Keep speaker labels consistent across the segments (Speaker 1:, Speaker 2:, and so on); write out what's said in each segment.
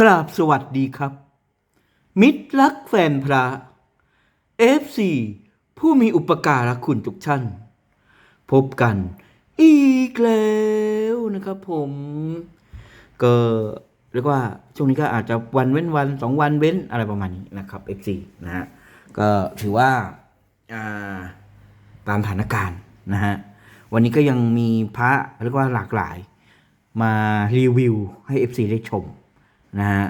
Speaker 1: กราบสวัสดีครับ มิตรรักแฟนพระ FC ผู้มีอุปการะคุณทุกท่าน พบกันอีกแล้วนะครับผม ก็เรียกว่าช่วงนี้ก็อาจจะวันเว้นวันสองวันเว้นอะไรประมาณนี้นะครับ FC นะฮะก็ถือว่าอ่าตามสถานการณ์นะฮะวันนี้ก็ยังมีพระเรียกว่าหลากหลาย มารีวิวให้ FC ได้ชม นะฮะ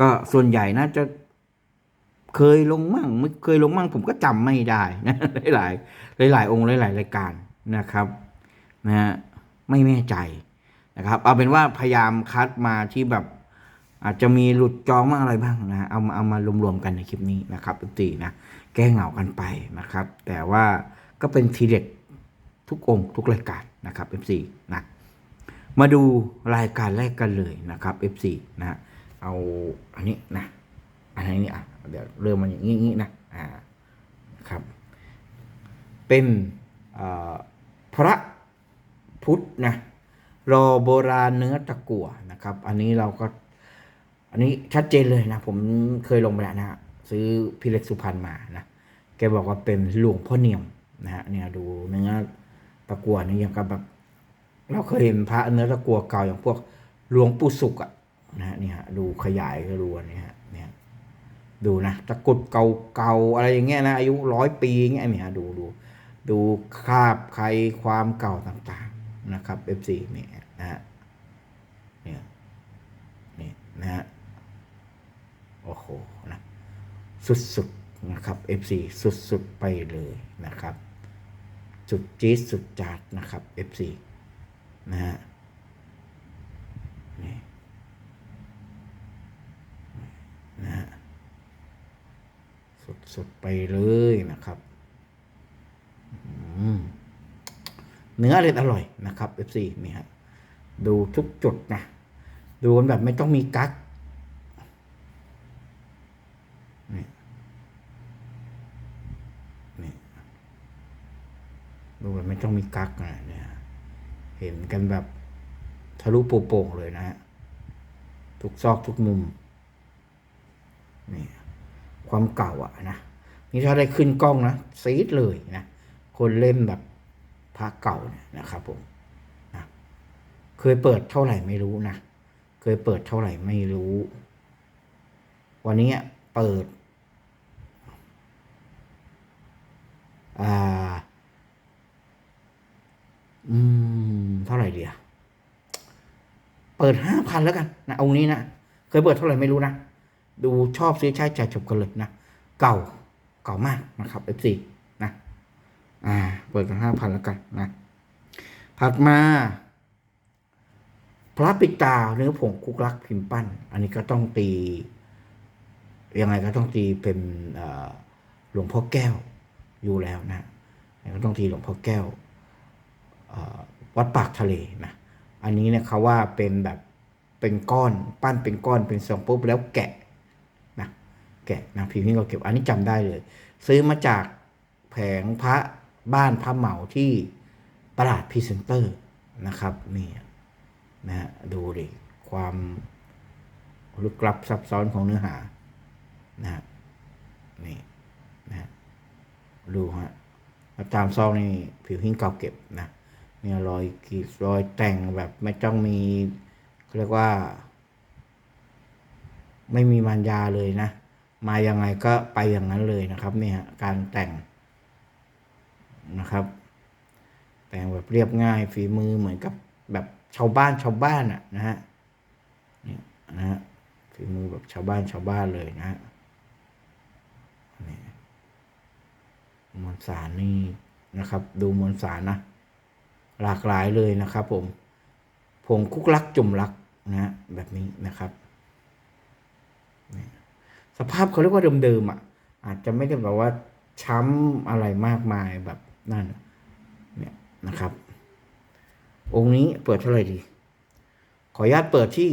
Speaker 1: ก็ส่วนใหญ่น่าจะเคยลงมั่งไม่เคยลงมั่งผมก็จำไม่ได้นะหลายหลายหลายองค์หลายรายการนะครับนะฮะไม่แน่ใจนะครับ เอาเป็นว่าพยายามคัดมาที่แบบ อาจจะมีหลุดจองบ้างอะไรบ้างนะเอามาเอามารวมๆกันในคลิปนี้นะครับปกตินะแก้เหงากันไปนะครับ แต่ว่าก็เป็นทีเด็ดทุกองค์ทุกรายการนะครับ FC นะมาดูรายการแรกกันเลยนะครับ F4 นะฮะ เอาอันนี้นะ อันนี้อะเดี๋ยวเริ่มมันอย่างนี้นะอ่าครับ เป็นพระพุทธนะรอโบราณเนื้อตะกั่วนะครับ อันนี้เราก็ อันนี้ชัดเจนเลยนะ ผมเคยลงไปแล้วนะซื้อพี่เล็กสุพรรณมานะแกบอกว่าเป็นหลวงพ่อเนียมนะฮะเนี่ยดูเนื้อตะกั่วนี่ยังกับแบบเราเคยเห็นพระเนื้อตะกัวเก่าอย่างพวกหลวงปู่สุกอะ นะฮะนี่ฮะดูขยายก็ดูอันนี้ฮะเนี่ยดูนะตะกุดเก่าๆอะไรอย่างเงี้ยนะอายุร้อยปีอย่างเงี้ยเนี่ยดูดูดูคาบใครความเก่าต่างๆนะครับ F4 เนี่ยนะฮะเนี่ยนี่นะฮะโอ้โหนะสุดๆนะครับ F4 สุดๆไปเลยนะครับ สุดจี๊ดสุดจัดนะครับ F4 นะฮะ นะฮะสุดๆไปเลยนะครับเนื้ออร่อยอร่อยนะครับ F4 นี่ฮะดูทุกจุดนะดูกันแบบไม่ต้องมีกั๊กนี่นี่ดูแบบไม่ต้องมีกั๊กนะเนี่ยเห็นกันแบบทะลุโป่งๆเลยนะฮะทุกซอกทุกมุม นี่ความเก่าอะนะนี่ถ้าได้ขึ้นกล้องนะซีดเลยนะคนเล่นแบบพระเก่าเนี่ยนะครับผมนะเคยเปิดเท่าไหร่ไม่รู้นะเคยเปิดเท่าไหร่ไม่รู้ วันนี้เปิดอ่าอืมเท่าไหร่เดียเปิดห้าพันแล้วกันนะองนี้นะเคยเปิดเท่าไหร่ไม่รู้นะ ดูชอบซื้อใช้จ่ายจบกันเลยนะ เก่าเก่ามากนะครับ F4 นะอ่าเปิดกันห้าพันแล้วกันนะถัดมาพระปิดตาเนื้อผงคุกลักพิมพ์ปั้น อันนี้ก็ต้องตี ยังไงก็ต้องตีเป็นหลวงพ่อแก้วอยู่แล้วนะก็ต้องตีหลวงพ่อแก้ววัดปากทะเลนะอันนี้เนี่ยเขาว่าเป็นแบบเป็นก้อนปั้นเป็นก้อนเป็นทรงปุ๊บแล้วแกะ แกะนะพิมพ์นี่ก็เก็บอันนี้จำได้เลย ซื้อมาจากแผงพระบ้านพระเหมาที่ตลาดพรีเซนเตอร์นะครับนี่นะฮะดูดิความลึกลับซับซ้อนของเนื้อหานะฮะนี่นะฮะดูฮะตามซองนี่ผิวหิ้งเก่าเก็บนะเนี่ยรอยกรีดรอยแต่งแบบไม่ต้องมีเขาเรียกว่า ไม่มีมันยาเลยนะ มายังไงก็ไปอย่างนั้นเลยนะครับเนี่ยการแต่งนะครับ แต่งแบบเรียบง่ายฝีมือเหมือนกับแบบชาวบ้านชาวบ้านอะนะฮะเนี่ยนะฮะฝีมือแบบชาวบ้านชาวบ้านเลยนะฮะนี่มวลสารนี่นะครับ ดูมวลสารนะ หลากหลายเลยนะครับ ผมผงคุกลักจุ่มลักนะแบบนี้นะครับ สภาพเขาเรียกว่าเดิมๆอะ อาจจะไม่ได้แบบว่าช้ำอะไรมากมายแบบนั่นเนี่ยนะครับ องค์นี้เปิดเท่าไหร่ดี ขออนุญาตเปิดที่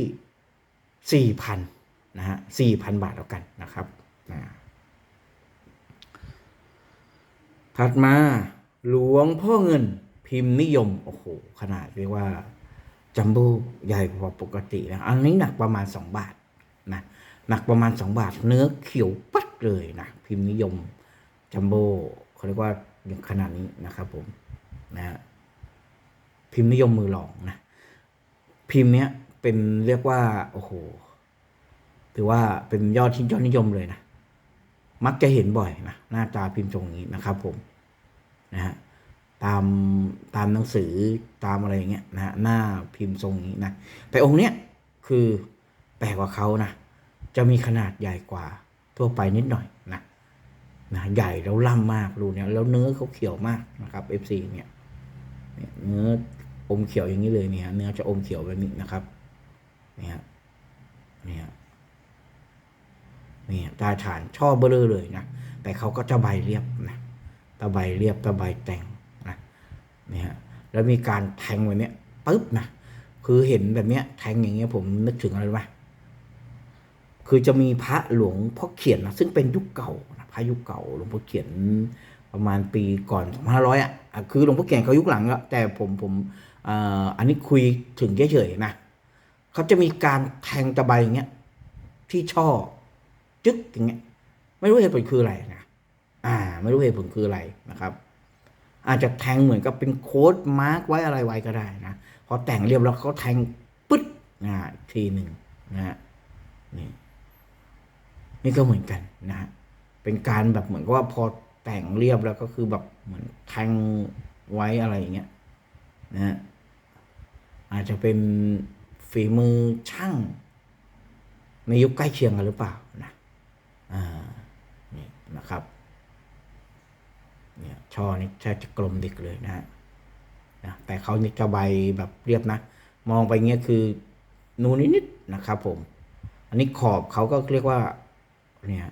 Speaker 1: สี่พันนะฮะสี่พันบาทแล้วกันนะครับนะถัดมาหลวงพ่อเงินพิมพ์นิยม โอ้โห ขนาดเรียกว่า จัมโบ้ใหญ่กว่าปกตินะ อันนี้หนักประมาณ 2 บาทนะ หนักประมาณ 2 บาทเนื้อเขียวปัดเลยนะพิมพ์นิยมจัมโบ้เขาเรียกว่าอย่างขนาดนี้นะครับผมนะพิมพ์นิยมมือหลองนะพิมพ์เนี้ยเป็นเรียกว่าโอ้โหถือว่าเป็นยอดที่ยอดนิยมเลยนะมักจะเห็นบ่อยนะหน้าตาพิมพ์ทรงนี้นะครับ ผมนะฮะตามตามหนังสือตามอะไรอย่างเงี้ยนะฮะหน้าพิมพ์ทรงนี้นะแต่องค์เนี้ยคือแปลกกว่าเขานะ จะมีขนาดใหญ่กว่าทั่วไปนิดหน่อยนะนะใหญ่แล้วล่ำมากดูเนี่ยแล้วเนื้อเขาเขียวมากนะครับ FC เนี่ยเนื้ออมเขียวอย่างนี้เลยเนี่ย เนื้อจะอมเขียวแบบนี้นะครับเนี่ยเนี่ยเนี่ยตาฐานช่อเบลอเลยนะแต่เขาก็จะใบเรียบนะตะใบเรียบตะใบแต่งนะเนี่ยแล้วมีการแทงแบบเนี้ยปึ๊บนะคือเห็นแบบเนี้ยแทงอย่างเงี้ยผมนึกถึงอะไรไหม คือจะมีพระหลวงพ่อเขียนนะซึ่งเป็นยุคเก่านะพระยุคเก่าหลวงพ่อเขียนประมาณปีก่อน2500อะอะคือหลวงพ่อเขียนเขายุคหลังแล้วแต่ผมผมอันนี้คุยถึงเฉยๆนะเขาจะมีการแทงตะใบอย่างเงี้ยที่ช่อจึ๊กอย่างเงี้ยไม่รู้เหตุผลคืออะไรนะอ่า ไม่รู้เหตุผลคืออะไรนะครับ อาจจะแทงเหมือนกับเป็นโค้ดมาร์กไว้อะไรไว้ก็ได้นะพอแต่งเรียบแล้วเขาแทงปึ๊ดนะทีหนึ่งนะฮะนี่ นี่ก็เหมือนกันนะฮะเป็นการแบบเหมือนกับว่าพอแต่งเรียบแล้วก็คือแบบเหมือนแทงไว้อะไรอย่างเงี้ยนะฮะอาจจะเป็นฝีมือช่าง ในยุคใกล้เคียงกันหรือเปล่านะอ่านี่นะครับเนี่ยช่อนี่แทบจะกลมดิกเลยนะฮะนะแต่เขานี่จะใบแบบเรียบนะ มองไปเงี้ยคือนูนนิดๆนะครับผม อันนี้ขอบเขาก็เรียกว่า เนี่ย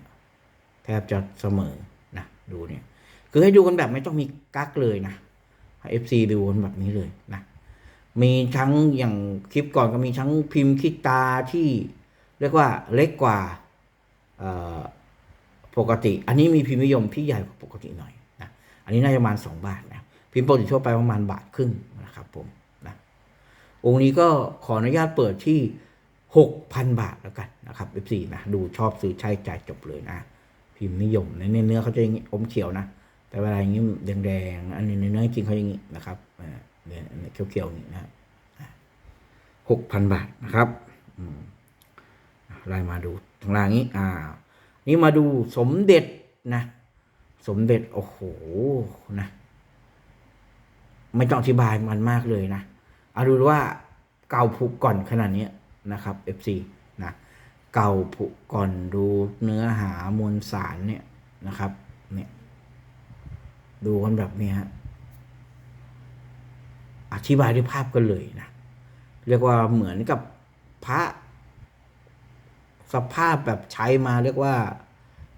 Speaker 1: แทบจะเสมอนะดูเนี่ย คือให้ดูกันแบบไม่ต้องมีกักเลยนะ FC ดูกันแบบนี้เลยนะมีทั้งอย่างคลิปก่อนก็มีทั้งพิมพ์คิดตาที่เรียกว่าเล็กกว่าปกติ อันนี้มีพิมพ์นิยมที่ใหญ่กว่าปกติหน่อยนะอันนี้น่าจะประมาณสองบาทนะพิมพ์ปกติทั่วไปประมาณบาทครึ่งนะครับผมนะองค์นี้ก็ขออนุญาตเปิดที่ หกพันบาทแล้วกันนะครับ F4 นะดูชอบซื้อใช้จ่ายจบเลยนะ พิมพ์นิยมในเนื้อเขาจะอย่างนี้อมเขียวนะ แต่เวลาอย่างนี้แดงๆอันนี้เนื้อจริงเขาอย่างนี้นะครับเนี่ยเขียวๆนี้นะหกพันบาทนะครับอืมไล่มาดูทางล่างนี้อ่า นี่มาดูสมเด็จนะ สมเด็จโอ้โหนะไม่ต้องอธิบายมันมากเลยนะเอาดูว่าเก่าผุก่อนขนาดนี้ นะครับ FC นะเก่าผุก่อนดูเนื้อหามวลสารเนี่ยนะครับเนี่ยดูกันแบบนี้ฮะอธิบายด้วยภาพกันเลยนะเรียกว่าเหมือนกับพระสภาพแบบใช้มาเรียกว่า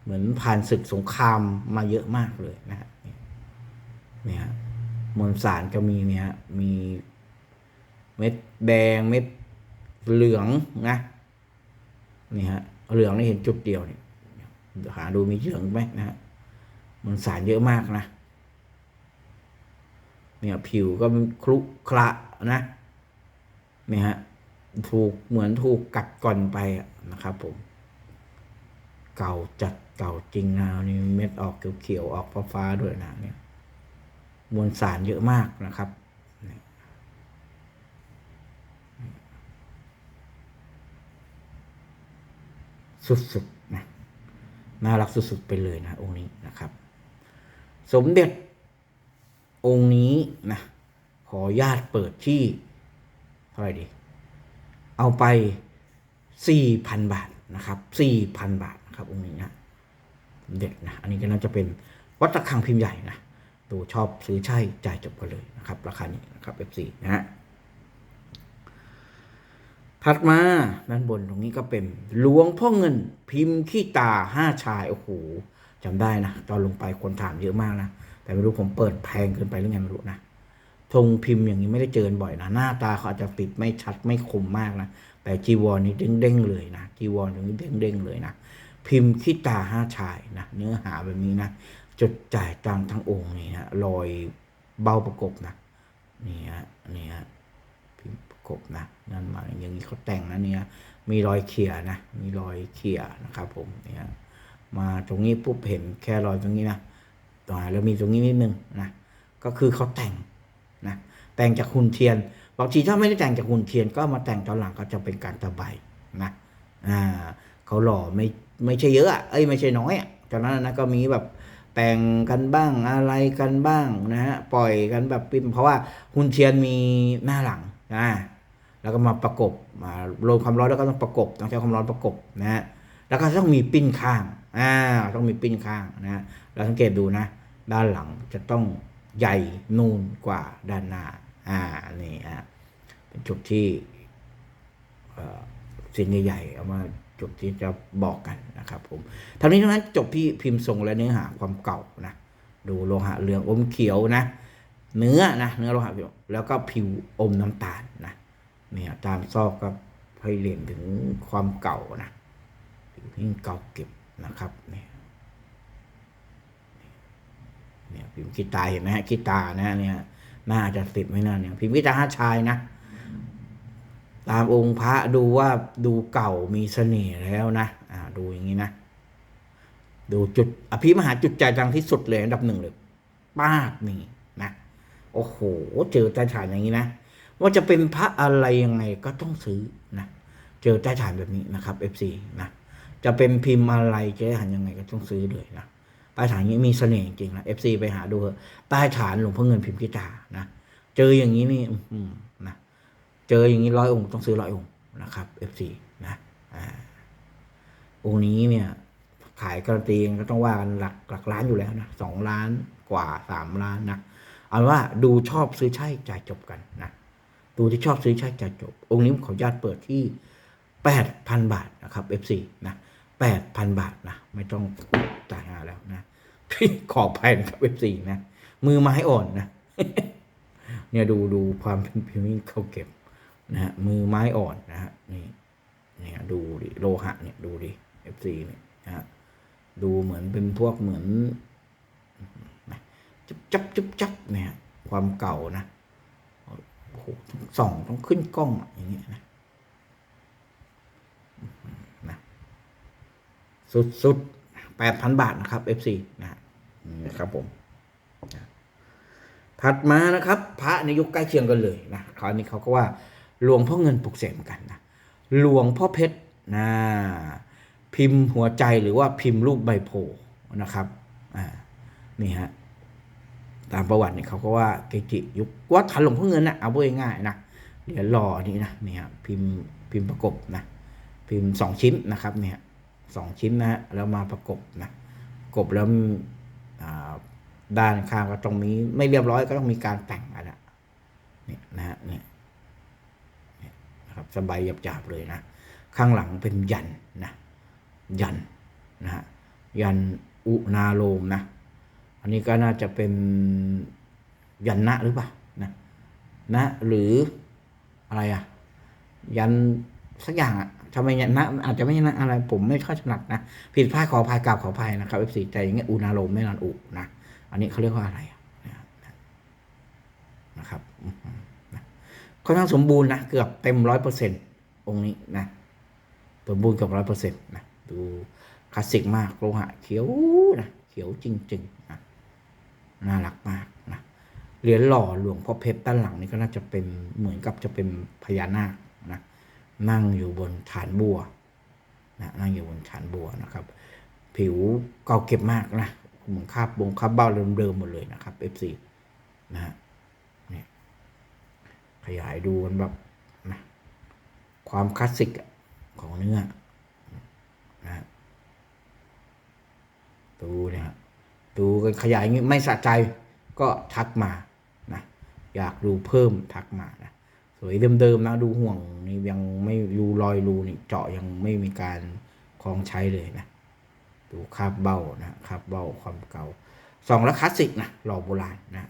Speaker 1: เหมือนผ่านศึกสงครามมาเยอะมากเลยนะฮะเนี่ยมวลสารก็มีเนี่ยมีเม็ดแดงเม็ด เหลืองนะนี่ฮะเหลืองนี่เห็นจุดเดียวนี่หาดูมีเหลืองไหมนะฮะมวลสารเยอะมากนะเนี่ยผิวก็คลุคละนะเนี่ยฮะถูกเหมือนถูกกัดก่อนไปนะครับผม เก่าจัดเก่าจริงนะนี่เม็ดออกเขียวๆออกฟ้าๆด้วยนะเนี่ยมวลสารเยอะมากนะครับเนี่ย สุดๆนะน่ารักสุดๆไปเลยนะองค์นี้นะครับ สมเด็จองค์นี้นะขอญาตเปิดที่เท่าไหร่ดี เอาไปสี่พันบาทนะครับสี่พันบาทนะครับองค์นี้นะเด็ดนะอันนี้ก็น่าจะเป็นวัดระฆังพิมพ์ใหญ่นะดูชอบซื้อใช่จ่ายจบกันเลยนะครับ ราคานี้นะครับ F4 นะฮะ ถัดมาด้านบนตรงนี้ก็เป็นหลวงพ่อเงินพิมพ์ขี้ตาห้าชายโอ้โหจำได้นะ ตอนลงไปคนถามเยอะมากนะ แต่ไม่รู้ผมเปิดแพงเกินไปหรือไงไม่รู้นะธงพิมพ์อย่างนี้ไม่ได้เจอบ่อยนะ หน้าตาเขาอาจจะติดไม่ชัดไม่คมมากนะ แต่จีวรนี่เด้งๆเลยนะจีวรตรงนี้เด้งๆเลยนะ พิมพ์ขี้ตาห้าชายนะ เนื้อหาแบบนี้นะ จดจ่ายตังค์ทั้งองค์นี่ฮะรอยเบ้าประกบนะนี่ฮะนี่ฮะ กบนะนั่นมาอย่างนี้เขาแต่งนะเนี่ยมีรอยเขี่ยนะมีรอยเขี่ยนะครับผมเนี่ยมาตรงนี้ปุ๊บเห็นแค่รอยตรงนี้นะต่อแล้วมีตรงนี้นิดนึงนะก็คือเขาแต่งนะแต่งจากหุ่นเทียนบางทีถ้าไม่ได้แต่งจากหุ่นเทียนก็มาแต่งตอนหลังก็จะเป็นการตะไบนะอ่าเขาหล่อไม่ไม่ใช่เยอะอะเอ้ยไม่ใช่น้อยอะตอนนั้นนะก็มีแบบแต่งกันบ้างอะไรกันบ้างนะฮะปล่อยกันแบบปิมเพราะว่าหุ่นเทียนมีหน้าหลังนะ แล้วก็มาประกบมาลงความร้อนแล้วก็ต้องประกบต้องใช้ความร้อนประกบนะฮะแล้วก็ต้องมีปิ้นข้างอ่าต้องมีปิ้นข้างนะฮะเราสังเกตดูนะ ด้านหลังจะต้องใหญ่นูนกว่าด้านหน้าอ่านี่ฮะเป็นจุดที่เอ่อสิ่งใหญ่ๆเอามาจุดที่จะบอกกันนะครับผมทั้งนี้ทั้งนั้นจบที่พิมพ์ทรงและเนื้อหาความเก่านะ ดูโลหะเหลืองอมเขียวนะ เนื้อนะเนื้อโลหะแล้วก็ผิวอมน้ำตาลนะ เนี่ยตามซอกก็ให้เรียนถึงความเก่านะพิมพ์เก่าเก็บนะครับเนี่ยเนี่ยพิมพ์กีตาเห็นไหมฮะกีตานะเนี่ยน่าจะติดไหมน่าเนี่ยพิมพ์กีตาห้าชายนะ ตามองค์พระดูว่าดูเก่ามีเสน่ห์แล้วนะอ่าดูอย่างนี้นะดูจุดอภิมหาจุดใจจังที่สุดเลยอันดับหนึ่งเลยป้ากนี่นะโอ้โห เจอใต้ฐานอย่างนี้นะ ว่าจะเป็นพระอะไรยังไงก็ต้องซื้อนะเจอใต้ฐานแบบนี้นะครับ FC นะจะเป็นพิมพ์อะไรเจ๊หันยังไงก็ต้องซื้อเลยนะใต้ฐานนี้มีเสน่ห์จริงนะ FC ไปหาดูเถอะใต้ฐานหลวงพ่อเงินพิมพ์กีตานะเจออย่างนี้นี่อื้อหือนะเจออย่างนี้ร้อยองค์ต้องซื้อร้อยองค์นะครับ FC นะอ่าองค์นี้เนี่ยขายการันตีก็ต้องว่ากันหลักหลักล้านอยู่แล้วนะสองล้านกว่าสามล้านนะเอาเป็นว่าดูชอบซื้อใช่จ่ายจบกันนะ ดูที่ชอบซื้อใช่จ่ายจบ องค์นี้ขออนุญาตเปิดที่แปดพันบาทนะครับ F4 นะแปดพันบาทนะ ไม่ต้องจ่ายงาแล้วนะพี่ขอภัยนะครับ F4 นะ มือไม้อ่อนนะ เนี่ยดูดูความเป็นพิมพ์เขาเก็บนะฮะมือไม้อ่อนนะฮะนี่เนี่ยดูดิโลหะเนี่ยดูดิ F4 เนี่ยนะฮะดูเหมือนเป็นพวกเหมือนจุบจับจุบจับเนี่ย ความเก่านะ ส่องต้องขึ้นกล้องอะอย่างเงี้ยนะนะสุดสุดแปดพันบาทนะครับ FC นะฮะนี่นะครับผมนะถัดมานะครับ พระในยุคใกล้เคียงกันเลยนะคราวนี้เขาก็ว่าหลวงพ่อเงินปลุกเสกเหมือนกันนะหลวงพ่อเพชรนะพิมพ์หัวใจหรือว่าพิมพ์รูปใบโพธิ์นะครับอ่านี่ฮะ ตามประวัติเนี่ยเขาก็ว่าเกจิยุควัดขันหลวงพ่อเงินนะเอาพูดง่ายๆนะเหรียญหล่อนี่นะเนี่ยพิมพ์พิมพ์ประกบนะพิมพ์สองชิ้นนะครับเนี่ยสองชิ้นนะฮะแล้วมาประกบนะประกบแล้วอ่าด้านข้างก็ต้องมีไม่เรียบร้อยก็ต้องมีการแต่งอะนะเนี่ยนะฮะเนี่ยนะครับสบายหยาบๆเลยนะข้างหลังเป็นยันนะยันนะฮะยันอุนาโลมนะ นนี้ก็น่าจะเป็นยันนะหรือเปล่านะนะหรืออะไรอะ ยันสักอย่างอะทำไมยันนะอาจจะไม่ยันนะอะไร ผมไม่ค่อยถนัดนะผิดพลาดขออภัยกราบขออภัยนะครับเอฟซีใจอย่างเงี้ยอุณาโลมไม่นานอุนะอันนี้เขาเรียกว่าอะไรนะครับค่อนข้างสมบูรณ์นะเกือบเต็มร้อยเปอร์เซ็นต์องค์นี้นะสมบูรณ์เกือบร้อยเปอร์เซ็นต์นะดูคลาสสิกมากโลหะเขียวนะเขียวจริง ๆ น่ารักมากนะเหรียญหล่อหลวงพ่อเพชรด้านหลังนี่ก็น่าจะเป็นเหมือนกับจะเป็นพญานาคนะนั่งอยู่บนฐานบัวนะนั่งอยู่บนฐานบัวนะครับ ผิวเก่าเก็บมากนะเหมือนคาบบงคาบเบ้าเดิมๆหมดเลยนะครับ F4 นะฮะเนี่ยขยายดูกันแบบนะความคลาสสิกของเนื้อนะดูเนี่ยฮะ ดูกันขยายงี้ไม่สะใจก็ทักมานะอยากดูเพิ่มทักมานะสวยเดิมๆนะดูห่วงนี่ยังไม่รูรอยรูนี่เจาะยังไม่มีการคลองใช้เลยนะดูคาบเบ้านะคาบเบ้าความเก่าสองล้วคลาสสิกนะหล่อโบราณนะ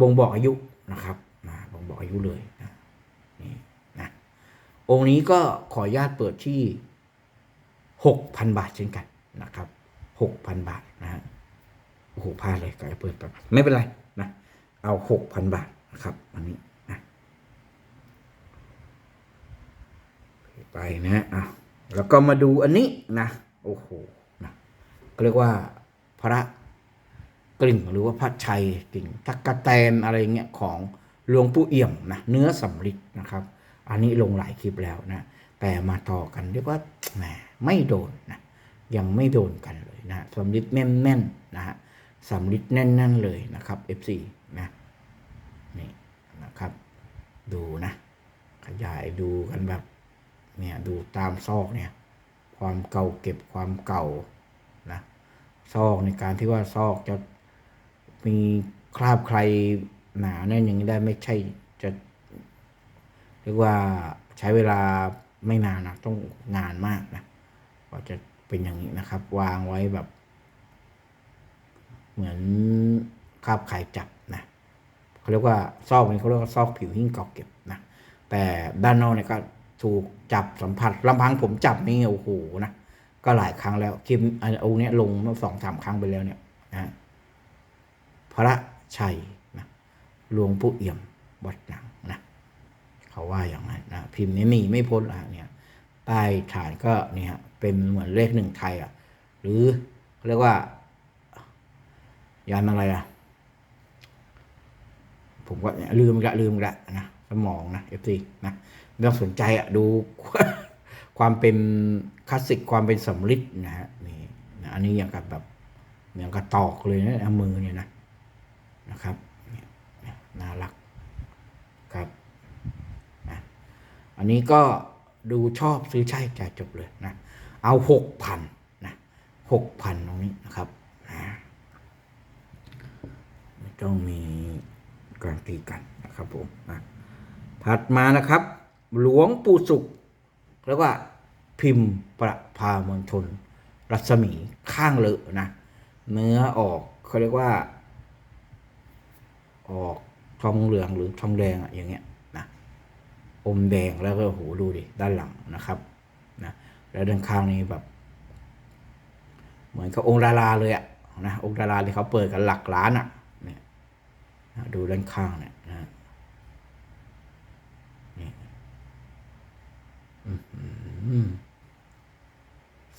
Speaker 1: บ่งบอกอายุนะครับนะบ่งบอกอายุเลยนะนี่นะองค์นี้ก็ขออนุญาตเปิดที่หกพันบาทเช่นกันนะครับหกพันบาทนะฮะ โอ้โหพลาดเลยกายเปิดแบบไม่เป็นไรนะเอาหกพันบาทนะครับอันนี้นะไปนะอะแล้วก็มาดูอันนี้นะโอ้โหนะก็เรียกว่าพระกลิ่งหรือว่าพระชัยกลิ่งทักกะแตนอะไรเงี้ยของหลวงปู่เอี่ยมนะเนื้อสำริดนะครับ อันนี้ลงหลายคลิปแล้วนะแต่มาต่อกันเรียกว่าแหมไม่โดนนะยังไม่โดนกันเลยนะสำริดแน่นๆนะฮะ สำริดแน่น ๆ เลยนะครับ F4 นะนี่นะครับ ดูนะ ขยายดูกันแบบเนี่ยดูตามซอกเนี่ย ความเก่าเก็บความเก่านะซอกในการที่ว่าซอกจะมีคราบใครหนาแน่นอย่างนี้ได้ไม่ใช่จะเรียกว่าใช้เวลาไม่นานนะต้องนานมากนะกว่าจะเป็นอย่างนี้นะครับ วางไว้แบบ เหมือนคราบไข่จับนะเขาเรียกว่าซอกนี้เขาเรียกว่าซอกผิวหิ้งเก่าเก็บนะแต่ด้านนอกเนี่ยก็ถูกจับสัมผัสลำพังผมจับนี่โอ้โหนะก็หลายครั้งแล้วคลิปอันองค์นี้ลงมื่อสองสามครั้งไปแล้วเนี่ยนะพระชัยนะหลวงปู่เอี่ยมวัดหนังนะเขาว่าอย่างนั้นนะพิมพ์นี้หนีไม่พ้นอะเนี่ยใต้ฐานก็เนี่ยเป็นเหมือนเลขหนึ่งไทยอะหรือเรียกว่า ยันอะไรอะ ผมก็ลืมกละลืมกละนะสมองนะเอฟซีนะไม่ต้องสนใจอะดูความเป็นคลาสสิกความเป็นสำริดนะฮะนี่นะอันนี้อย่างกับแบบอย่างกับตอกเลยนะเอามือเนี่ยนะนะครับน่ารักครับนะอันนี้ก็ดูชอบซื้อใช่จ่ายจบเลยนะเอาหกพันนะหกพันตรงนี้นะครับ ต้องมีการตีกันนะครับผมนะถัดมานะครับ หลวงปู่สุข แล้วว่าพิมพ์ประพามณฑลรัศมีข้างเลอะนะเนื้อออกเขาเรียกว่า ออกทองเหลืองหรือทองแดงอะอย่างเงี้ยนะอมแดงแล้วก็โหดูดิด้านหลังนะครับนะแล้วด้านข้างนี้แบบ เหมือนกับองค์ดาราเลยอะนะองค์ดาราที่เขาเปิดกันหลักล้านอะ ดูด้านข้างเนี่ยนะนี่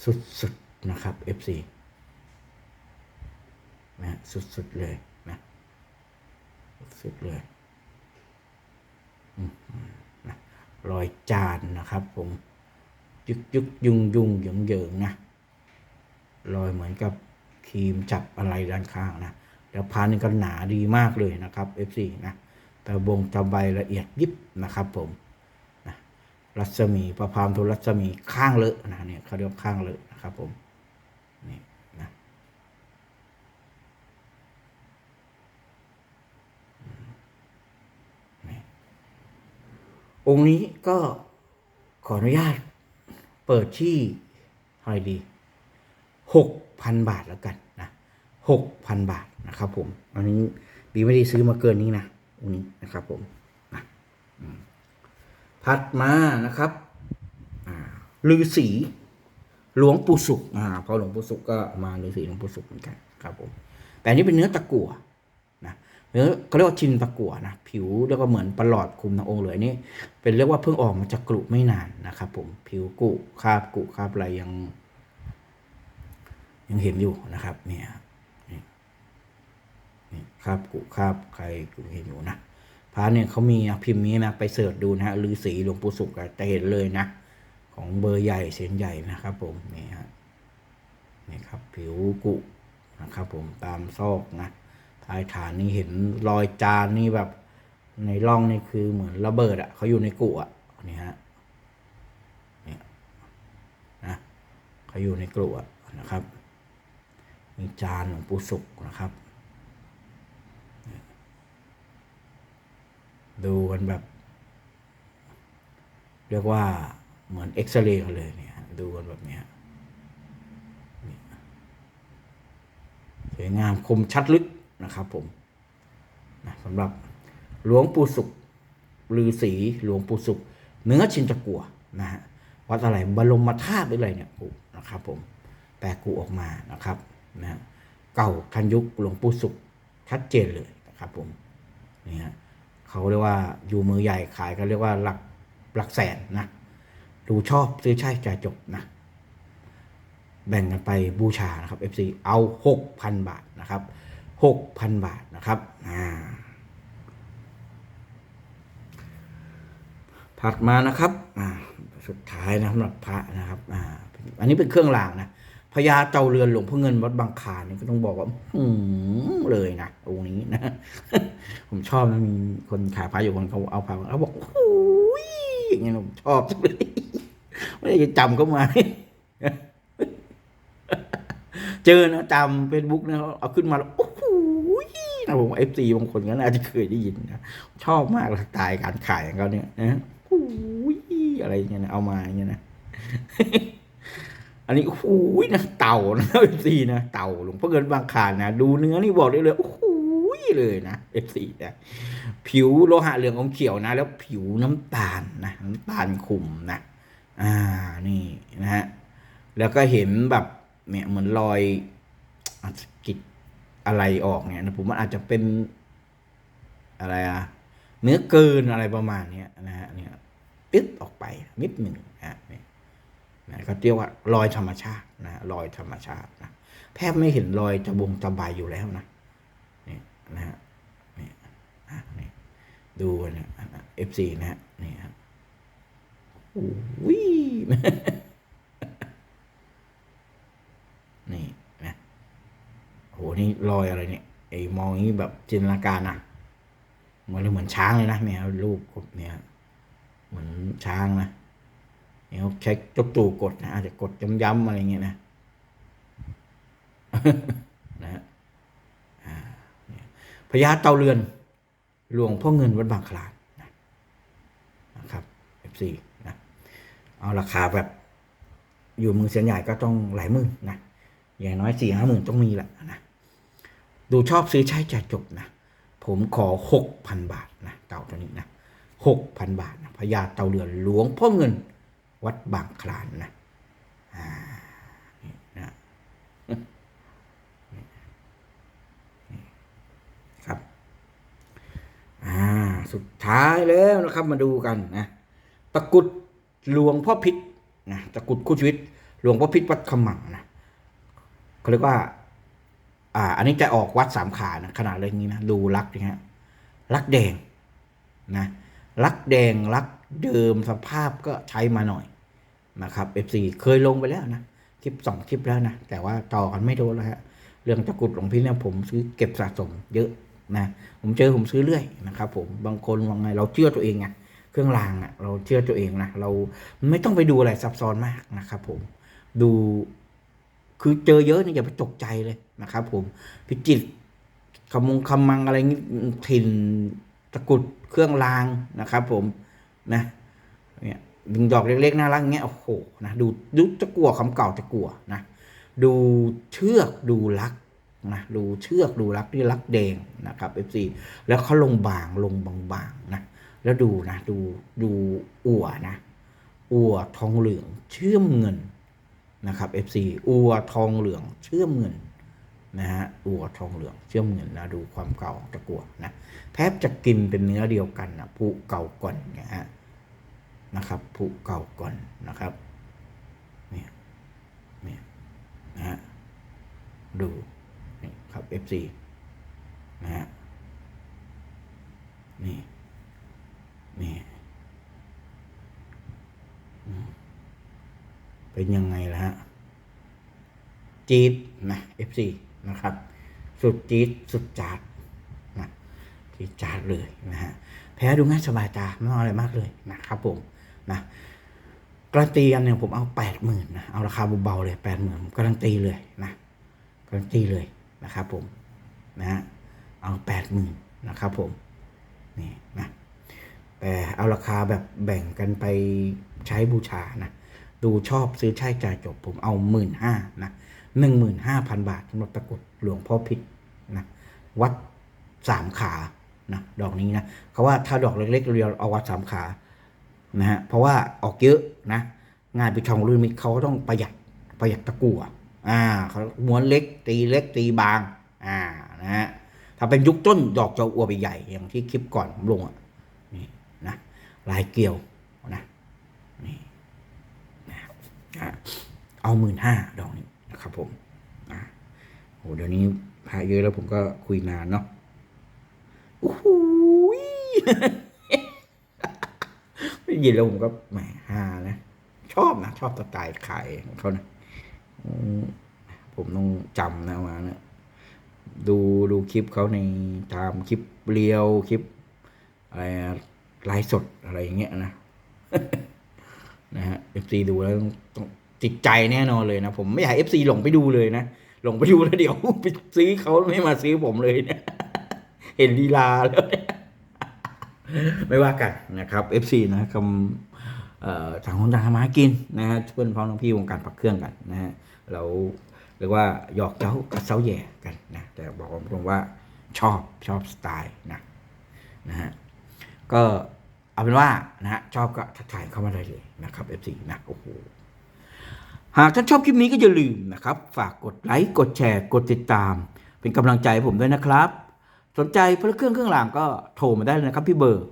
Speaker 1: สุดๆนะครับ FC นะสุดๆเลยนะสุดเลยอื้อหือนะรอยจานนะครับ ผมยึกยึกยุงยุงเหยิงเหยิงนะรอยเหมือนกับครีมจับอะไรด้านข้างนะ แล้วพานนี่ก็หนาดีมากเลยนะครับ F4 นะแต่บงตะไบละเอียดยิบนะครับผมนะรัศมีประพามทุรัศมีข้างเลอะนะเนี่ยเขาเรียกว่าข้างเลอะนะครับผมนี่นะนองค์นี้ก็ขออนุญาตเปิดที่เท่าไรดีหกพันบาทแล้วกัน นะหกพันบาทนะครับผม อันนี้บีไม่ได้ซื้อมาเกินนี้นะอันนี้นะครับผมถัดมานะครับอ่าฤาษีหลวงปู่สุขอ่าเพราะหลวงปู่สุขก็มาฤาษีหลวงปู่สุขเหมือนกันครับผม แต่นี้เป็นเนื้อตะกั่วนะเนื้อเขาเรียกว่าชินตะกั่วนะผิวแล้วก็เหมือนประหลอดคุมทั้งองค์เลยอันนี่ เป็นเรียกว่าเพิ่งออกมาจากกรุไม่นานนะครับผมผิวกุคาบกุคาบอะไรยัง ยังเห็นอยู่นะครับเนี่ย นี่คราบกุคราบใครกูเห็นอยู่นะพระเนี่ยเขามีพิมพ์นี้นะไปเสิร์ชดูนะฮะฤาษีหลวงปู่สุขอะจะเห็นเลยนะ ของเบอร์ใหญ่เสียงใหญ่นะครับ ผมนี่ฮะนี่ครับ ผิวกุนะครับ ผมตามซอกนะท้ายฐานนี่เห็นรอยจานนี่แบบ ในร่องนี่คือเหมือนระเบิดอะเขาอยู่ในกุอะนี่ฮะนี่นะเขาอยู่ในกรุอะนะครับ มีจานหลวงปู่สุขนะครับ ดูกันแบบ เรียกว่าเหมือนเอ็กซเรย์กันเลยเนี่ยดูกันแบบนี้สวยงามคมชัดลึกนะครับผมนะสำหรับหลวงปู่สุขฤาษีหลวงปู่สุขเนื้อชินตะกัวนะฮะวัดอะไรบรมธาตุหรืออะไรเนี่ยกูนะครับผมแปลกูออกมานะครับนะฮะเก่าทันยุคหลวงปู่สุขชัดเจนเลยนะครับผมนี่ฮะ เขาเรียกว่าอยู่มือใหญ่ขายก็เรียกว่าหลักหลักแสนนะดูชอบซื้อใช่จ่ายจบนะ แบ่งกันไปบูชานะครับ FC เอาหกพันบาทนะครับหกพันบาทนะครับอ่าถัดมานะครับอ่าสุดท้ายนะสำหรับพระนะครับอ่าอันนี้เป็นเครื่องรางนะ ญาเต่าเรือนหลวงพ่อเงินวัดบางคานนี่ยก็ต้องบอกว่า อืมเลยนะองค์นี้นะ ผมชอบนะมีคนขายพระอยู่คนเขาเอาพระเขาบอกโอ้ยอย่างเงี้ยผมชอบเลยไม่ได้จะจำเขามาเจอนะจำเฟซบุ๊กนะเอาขึ้นมาแล้วโอ้โหนะผมเอฟซีบางคนก็น่าจะเคยได้ยินนะชอบมากเลยสไตล์การขายของเขาเนี่ยนะโอ้ยอะไรอย่างเงี้ยนะเอามาอย่างเงี้ยนะ อันนี้โอ้โหนะเต่านะเอฟซีนะเต่าหลวงพ่อเงินบางคลานนะดูเนื้อนี่บอกได้เลยโอ้โหเลยนะเอฟซีนะผิวโลหะเหลืองอมเขียวนะ แล้วผิวน้ำตาลนะน้ำตาลขุ่มนะอ่านี่นะฮะแล้วก็เห็นแบบเนี่ยเหมือนรอยอาจจะกิดอะไรออกเนี่ยนะผมว่าอาจจะเป็นอะไรอะเนื้อเกินอะไรประมาณเนี้ยนะฮะเนี่ยตึ๊ดออกไปนิดหนึ่งนะเนี่ย นะก็เรียกว่ารอยธรรมชาตินะรอยธรรมชาตินะแทบไม่เห็นรอยตะบงตะบายอยู่แล้วนะนี่นะฮะนี่อะนี่ดูนี่ยเอฟซีนะฮะนี่ครับโอ้ยนี่นะโหนี่รอยอะไรเนี่ยไอ้มองอย่างนี้แบบจินตนาการนะเหมือนเหมือนช้างเลยนะเนี่ยรูปเนี่ยเหมือนช้างนะ เนี่ยใช้จกตูกดนะอาจจะกดย้ำๆอะไรเงี้ยนะนะฮะพญาเต่าเรือน หลวงพ่อเงินวัดบางคลานนะครับ F4 นะเอาราคาแบบ อยู่มือเสียนใหญ่ก็ต้องหลายหมื่นนะอย่างน้อยสี่ห้าหมื่นต้องมีแหละนะดูชอบซื้อใช้จ่ายจบนะ ผมขอหกพันบาทนะเต่าตัวนี้นะหกพันบาทนะพญาเต่าเรือนหลวงพ่อเงิน วัดบางคลานนะอ่านี่นะครับอ่าสุดท้ายแล้วนะครับมาดูกันนะตะกุดหลวงพ่อพิษนะตะกุดคู่ชีวิต หลวงพ่อพิษวัดขมังนะเขาเรียกว่าอ่า อันนี้จะออกวัดสามขานะขนาดเลยางนี้นะดูลักนะฮะลักแดงนะลักแดงลัก เดิมสภาพก็ใช้มาหน่อยนะครับ F4 เคยลงไปแล้วนะคลิปสองคลิปแล้วนะ แต่ว่าต่อกันไม่โดนแล้วฮะเรื่องตะกรุดหลวงพี่เนี่ยผมซื้อเก็บสะสมเยอะนะผมเจอผมซื้อเรื่อยนะครับผมบางคนว่าไงเราเชื่อตัวเองไงเครื่องรางอะเราเชื่อตัวเองนะเราไม่ต้องไปดูอะไรซับซ้อนมากนะครับผมดูคือเจอเยอะนี่อย่าไปตกใจเลยนะครับผมพิจิตรคำมงคำมังอะไรงี้ถิ่นตะกรุดเครื่องรางนะครับผม นะเนี่ยดึงดอกเล็กๆน่ารักอย่างเงี้ยโอ้โหนะดูดูจะกลัวคำเก่าจะกลัวนะดูเชือกดูลักนะดูเชือกดูลักนี่ลักแดงนะครับ FC แล้วเขาลงบางลงบางๆนะแล้วดูนะดูดูอัวนะอัวทองเหลืองเชื่อมเงินนะครับ FC อัวทองเหลืองเชื่อมเงินนะฮะอัวทองเหลืองเชื่อมเงินนะดูความเก่าตะกัวนะแทบจะกินเป็นเนื้อเดียวกันนะผู้เก่าก่อนนะฮะ นะครับผู้เก่าก่อนนะครับเนี่ยเนี่ยนะฮะดูนี่ครับ FC นะฮะนี่นี่เป็นยังไงล่ะฮะจี๊ดนะ FC นะครับ สุดจี๊ดสุดจัดนะจี๊ดจัดเลยนะฮะแพ้ดูง่ายสบายตาไม่เอาอะไรมากเลยนะครับผม นะการันตีอันหนึ่งผมเอาแปดหมื่นนะเอาราคาเบาๆเลยแปดหมื่นการันตีเลยนะการันตีเลยนะครับผมนะฮะเอาแปดหมื่นนะครับผมนี่นะแต่เอาราคาแบบแบ่งกันไปใช้บูชานะดูชอบซื้อใช้จ่ายจบผมเอาหมื่นห้านะหนึ่งหมื่นห้าพันบาทสำหรับตะกรุดหลวงพ่อพิษนะวัดสามขานะดอกนี้นะเขาว่าถ้าดอกเล็กๆเรียวเอาวัดสามขา นะฮะเพราะว่าออกเยอะนะงานปิดทองรุ่นมิตรเขาต้องประหยัดประหยัดตะกั่วอ่าเขาม้วนเล็กตีเล็กตีบางอ่านะฮะถ้าเป็นยุคต้นดอกจะอวบใหญ่อย่างที่คลิปก่อนผมลงอะนี่นะลายเกลียวนะนี่นะเอาหมื่นห้าดอกนี้นะครับผมอะโหเดี๋ยวนี้พาเยอะแล้วผมก็คุยนานเนาะโอ้โหย ได้ยินแล้วผมก็แหมฮานะ ชอบนะ ชอบสไตล์ขายของเขานะผมต้องจำนะมานะดูดูคลิปเขาในตามคลิปเรียวคลิปอะไรไลฟ์สดอะไรอย่างเงี้ยนะนะฮะเอฟซีดูแล้วต้องติดใจแน่นอนเลยนะ ผมไม่อยากเอฟซีหลงไปดูเลยนะหลงไปดูแล้วเดี๋ยวไปซื้อเขาไม่มาซื้อผมเลยเนี่ยเห็นลีลาแล้วเนี่ย ไม่ว่ากันนะครับ FC นะคำต่างคนต่างทำมากินนะฮะเพื่อนพ้องน้องพี่วงการปักเครื่องกันนะฮะเราเรียกว่าหยอกเจ้ากับเซ้าแย่กันนะแต่บอกตรงว่าชอบชอบสไตล์นะนะฮะก็เอาเป็นว่านะฮะชอบก็ทักทายเข้ามาได้เลยนะครับ FC นะโอ้โหหากท่านชอบคลิปนี้ก็อย่าลืมนะครับ ฝากกดไลค์กดแชร์กดติดตาม เป็นกำลังใจให้ผมด้วยนะครับ สนใจพระเครื่องเครื่องรางก็โทรมาได้เลยนะครับที่เบอร์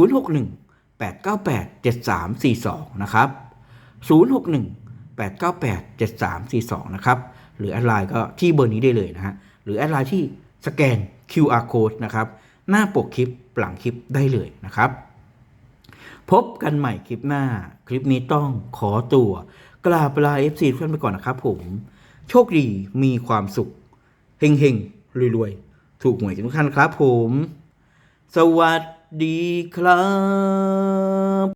Speaker 1: 061 898 7342 นะครับ 061 898 7342 นะครับ หรือแอดไลน์ก็ที่เบอร์นี้ได้เลยนะฮะ หรือแอดไลน์ที่สแกน QR code นะครับ หน้าปกคลิปหลังคลิปได้เลยนะครับ พบกันใหม่คลิปหน้า คลิปนี้ต้องขอตัวกราบลา FC ทุกท่านไปก่อนนะครับผม โชคดีมีความสุข เฮงเฮงๆรวยๆ ถูกหวยกันทุกท่านครับผม สวัสดีครับ